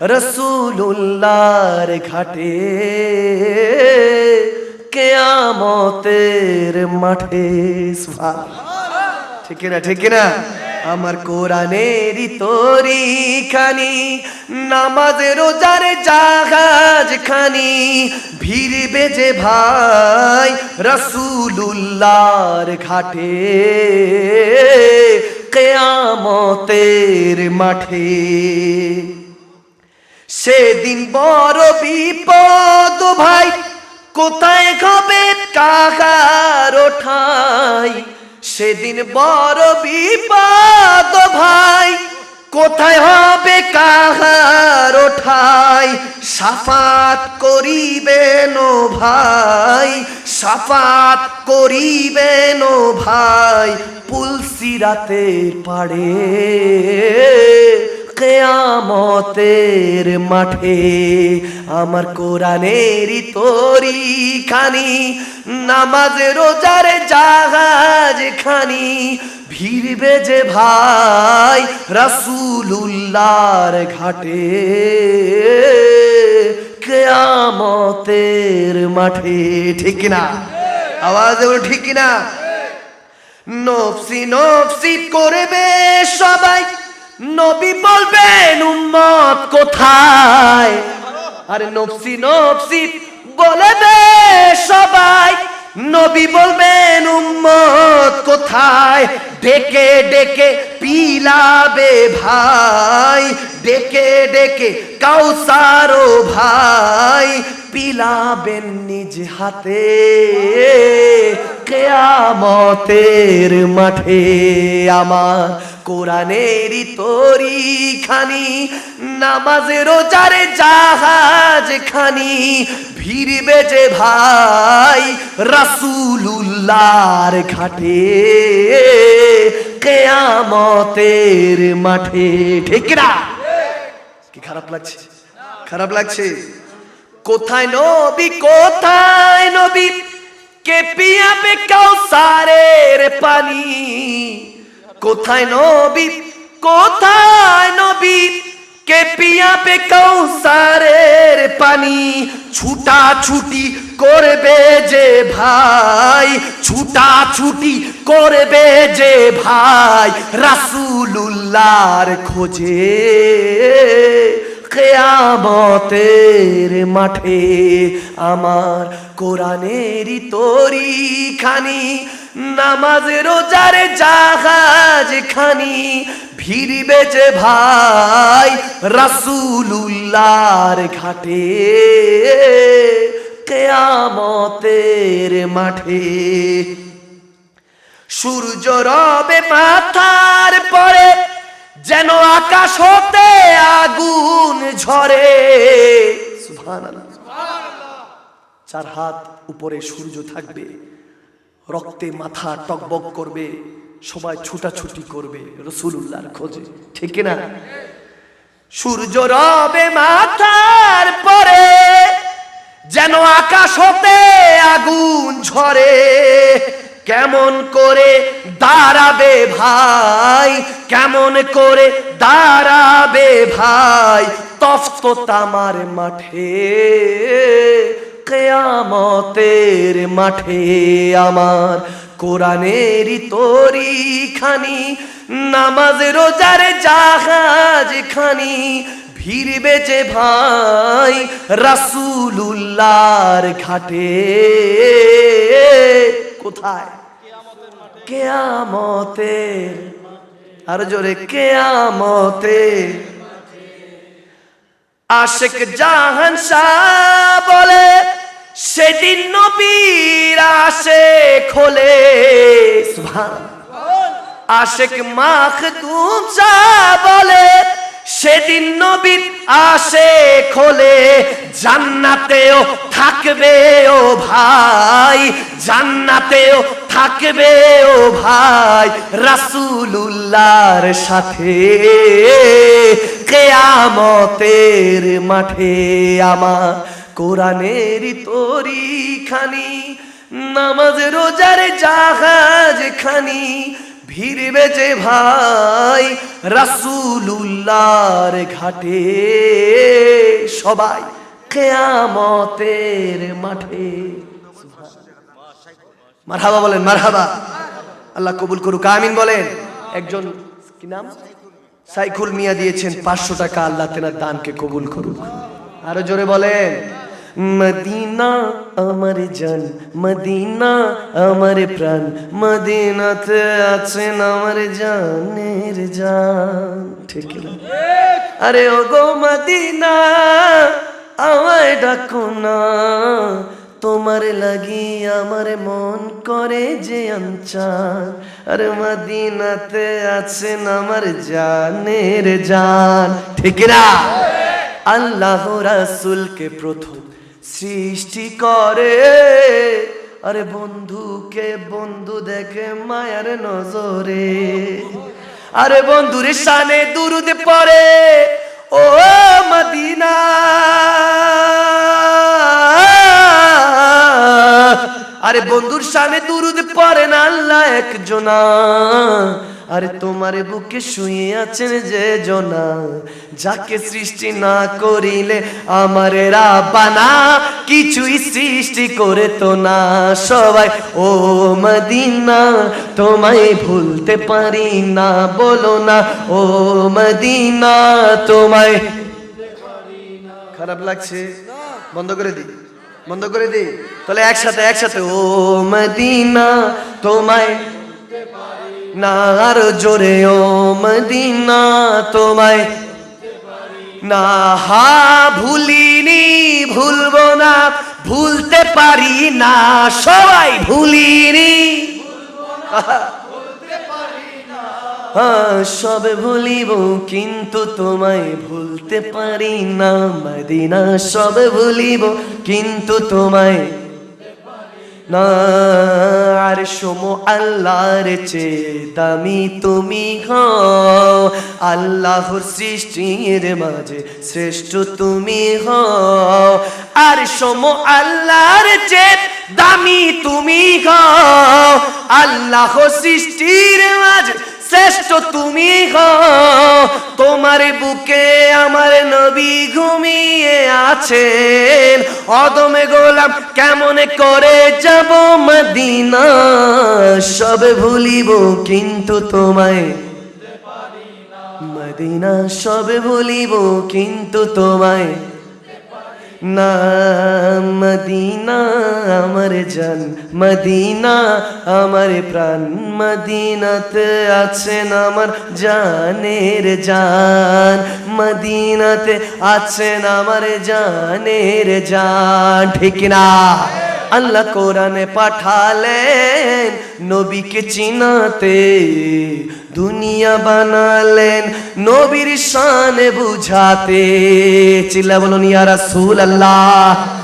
রসুল্লাহর ঘাটে, কেয়ামতের মাঠে। ঠিক না ঠিক না আমার কোরআনেরই তোরি খানি নামাজ, রোজার জাহাজ খানি ভিড় বেজে ভাই রসুলুল্লাহর ঘাটে, কেয়ামতের মাঠে সেদিন বড় বিপদ, ভাই। কোথায় হবে কাকার ওঠাই? সেদিন বড় বিপদ, ভাই। কোথায় হবে কাহার ওঠাই? সাফাত করিবেন ভাই, সাফাত করিবেন ও ভাই। পুলসিরাতের পাড়ে কেয়ামতের মাঠে আমার কোরআনেরই তরি খানি নামাজ, রোজার জাহাজ খানি। ভিড়বে যে ভাই রাসূলুল্লাহর ঘাটে। কেয়ামতের মাঠে, ঠিক না? আওয়াজ ঠিক না? নফসি নফসি করবে সবাই। নবী বলবেন উম্মত কোথায়? আরে নফসি নফসি বলবে সবাই। নবী বলবেন উম্মত কোথায়? ডেকে ডেকে পিলাবে ভাই, ডেকে ডেকে কাউসারো ভাই, পিলাবেন নিজ হাতে কেয়ামতের মাঠে আমার কোরআনেরই তরি খানি নামাজে চারে জাহাজ খানি, ভিড়বে যে ভাই রাসূলুল্লাহর ঘাটে। কেয়ামতের মাঠে। ঠিক না কি খারাপ লাগছে? খারাপ লাগছে? কোথায় নবী কোথায় নবী? কে পিয়াবে কাউসারের পানি? কোথায় নবী কোথায় নবী? কে পিয়াবে কাউসারের পানি ছুটা ছুটি করবে যে ভাই ছুটা ছুটি করবে যে ভাই রাসূলুল্লাহর খোঁজে কেয়ামতের মাঠে আমার কোরআনেরই তরি খানি নামাজ রোজার জাহাজ খানি ভিড়বে যে ভাই রাসূলুল্লাহর ঘাটে। কেয়ামতের মাঠে। সূর্য রবে মাথার পরে যেন আকাশ হতে আগুন ঝরে। চার হাত উপরে সূর্য থাকবে। রক্তে মাথা টকবক করবে, সবাই ছুটাছুটি করবে রসুল্লাহর খোঁজে, ঠিক না সূর্য রবে মাথার পরে যেন আকাশ হতে আগুন ঝরে, কেমন করে দাঁড়াবে ভাই, কেমন করে দাঁড়াবে ভাই তফত তামার মাঠে। কেয়ামতের মাঠে আমার কোরআনেরই তরি খানি নামাজ, রোজার জাহাজ খানি ভিড় বেচে ভাই রাসূলুল্লাহর ঘাটে। কোথায়? কেয়ামতের আর জোরে, কেয়ামতের আশেক জাহান শাহ বলে সেদিন নবীর আসে খোলে আশেক মাখ তুমসা বলে, সেদিন নবীর আসে খোলে জান্নাতেও থাকবে ও ভাই, জান্নাতেও থাকবে ও ভাই, রাসূলুল্লাহর সাথে। কেয়ামতের মাঠে আমার কোরআনের তরি খানি নামাজ, রোজার জাহাজ খানি ভিড়বে যে ভাই রাসূলুল্লাহর ঘাটে। সবাই কেয়ামতের মাঠে। মারহাবা বলেন, মারহাবা। আল্লাহ কবুল করুক, আমিন বলেন। একজন, কি নাম? সাইকুল মিয়া দিয়েছেন, পাঁচশো টাকা আল্লাহ তেনার দানকে কবুল করুক। আরও জোরে বলেন। মদিনা আমার জান, মদিনা আমার প্রাণ, মদিনাতে আছেন আমার জানের জান। ঠিক? আরে ও গো মদিনা, আমায় ডাকো না। তোমার লাগি আমার মন করে যে আনচান। আরে মদিনাতে আছেন আমার জানের জান। ঠিক না? আল্লাহ রাসূলকে প্রথম সৃষ্টি করে। আরে বন্ধুকে বন্ধু দেখে মায়ার নজরে। আরে বন্ধুর শানে দুরুদ পড়ে। ও মদিনা। আরে বন্ধুর শানে দুরুদ পরে না আল্লাহ একজনা। আরে তোমার বুকে শুয়ে আছেন যে জোনা, যাকে সৃষ্টি না করিলে আমার রাবানা কিছুই সৃষ্টি করে তো না। সবাই, ও মদিনা, তোমায় ভুলতে পারি না, বলো না, ও মদিনা, তোমায় খারাপ লাগছে, বন্ধ করে দিই, বন্ধ করে দিই, তাহলে একসাথে একসাথে, ও মদিনা, তোমায় না আর জোরে ও মদিনা তোমায়। না হা ভুলিনি, ভুলবো না, ভুলতে পারি না, সবাই ভুলিনি। হ্যাঁ সব ভুলিব, কিন্তু তোমায় ভুলতে পারি না, মদিনা সব ভুলিব, কিন্তু তোমায় আর সম আল্লাহর চে দামি তুমি হও। আল্লাহর সৃষ্টির মাঝে শ্রেষ্ঠ তুমি হও। আর সম আল্লাহর চে দামি তুমি হও। আল্লাহ সৃষ্টির মাঝে শ্রেষ্ঠ তুমি হো তোমার বুকে আমার নবী ঘুমিয়ে আছেন অদমে গোলাম কেমন করে যাব মদিনা? সব ভুলিব কিন্তু তোমায়। মদিনা সব ভুলিব কিন্তু তোমায়। না, মদিনা আমার জান, মদিনা আমার প্রাণ, মদিনাতে আছেন আমার জানের জান, মদিনাতে আছেন আমার জানের জান, ঠিক না আল্লাহ কোরআনে পাঠালেন, নবীকে চিনাতে, দুনিয়া বানালেন, নবীর শান বুঝাতে। চিল্লা বলুন, ইয়া রাসূল আল্লাহ